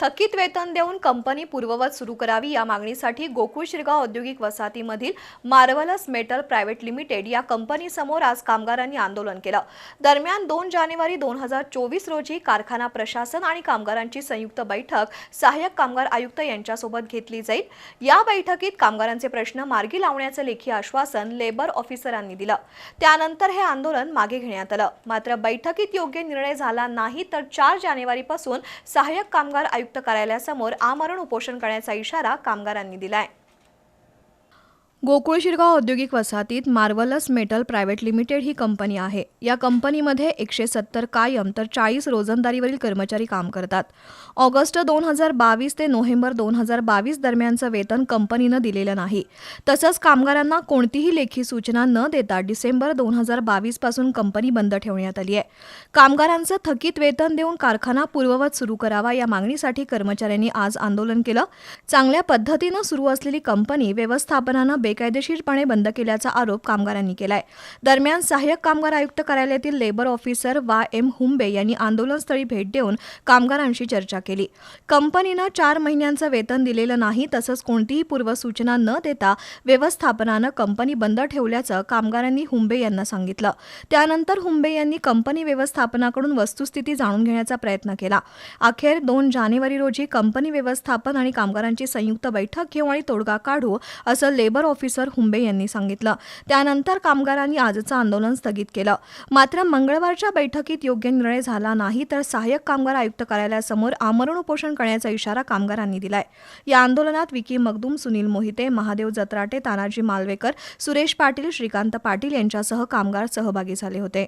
थकीत वेतन देऊन कंपनी पूर्ववत सुरू करावी या मागणीसाठी गोकुळ शिरगाव औद्योगिक वसाहतीमधील मार्वलस मेटल प्रायव्हेट लिमिटेड या कंपनीसमोर आज कामगारांनी आंदोलन केलं. दरम्यान दोन जानेवारी दोन हजार चोवीस रोजी कारखाना प्रशासन आणि कामगारांची संयुक्त बैठक सहाय्यक कामगार आयुक्त यांच्यासोबत घेतली जाईल. या बैठकीत कामगारांचे प्रश्न मार्गी लावण्याचं लेखी आश्वासन लेबर ऑफिसरांनी दिलं. त्यानंतर हे आंदोलन मागे घेण्यात आलं. मात्र बैठकीत योग्य निर्णय झाला नाही तर चार जानेवारीपासून सहाय्यक कामगार आयुक्त कार्यालयासमोर आमरण उपोषण करण्याचा इशारा कामगारांनी दिलाय. गोकुळ शिरगाव औद्योगिक वसाहतीत मार्वलस मेटल प्रायव्हेट लिमिटेड ही कंपनी आहे. या कंपनीमध्ये एकशे सत्तर कायम तर चाळीस रोजंदारीवरील कर्मचारी काम करतात. ऑगस्ट दोन हजार बावीस ते नोव्हेंबर दोन हजार बावीस दरम्यानचं वेतन कंपनीनं दिलेलं नाही. तसंच कामगारांना कोणतीही लेखी सूचना न देता डिसेंबर दोन हजार बावीसपासून कंपनी बंद ठेवण्यात आली आहे. कामगारांचं थकीत वेतन देऊन कारखाना पूर्ववत सुरू करावा या मागणीसाठी कर्मचाऱ्यांनी आज आंदोलन केलं. चांगल्या पद्धतीनं सुरू असलेली कंपनी व्यवस्थापनानं बेकायदेशीरपणे बंद केल्याचा आरोप कामगारांनी केलाय. दरम्यान सहाय्यक कामगार आयुक्त कार्यालयातील labour officer V M. Humbe यांनी आंदोलनस्थळी भेट देऊन कामगारांशी चर्चा केली. कंपनीनं चार महिन्यांचं वेतन दिलेलं नाही तसंच कोणतीही पूर्वसूचना न देता व्यवस्थापनानं कंपनी बंद ठेवल्याचं कामगारांनी हुंबे यांना सांगितलं. त्यानंतर हुंबे यांनी कंपनी व्यवस्थापनाकडून वस्तुस्थिती जाणून घेण्याचा प्रयत्न केला. अखेर दोन जानेवारी रोजी कंपनी व्यवस्थापन आणि कामगारांची संयुक्त बैठक घेऊ आणि तोडगा काढू असं लेबर ऑफिसर हुंबे यांनी सांगितलं. त्यानंतर कामगारांनी आजचं आंदोलन स्थगित केलं. मात्र मंगळवारच्या बैठकीत योग्य निर्णय झाला नाही तर सहाय्यक कामगार आयुक्त कार्यालयासमोर आमरण उपोषण करण्याचा इशारा कामगारांनी दिलाय. या आंदोलनात विकी मगदूम सुनील मोहिते महादेव जत्राटे तानाजी मालवेकर सुरेश पाटील श्रीकांत पाटील यांच्यासह कामगार सहभागी झाले होते.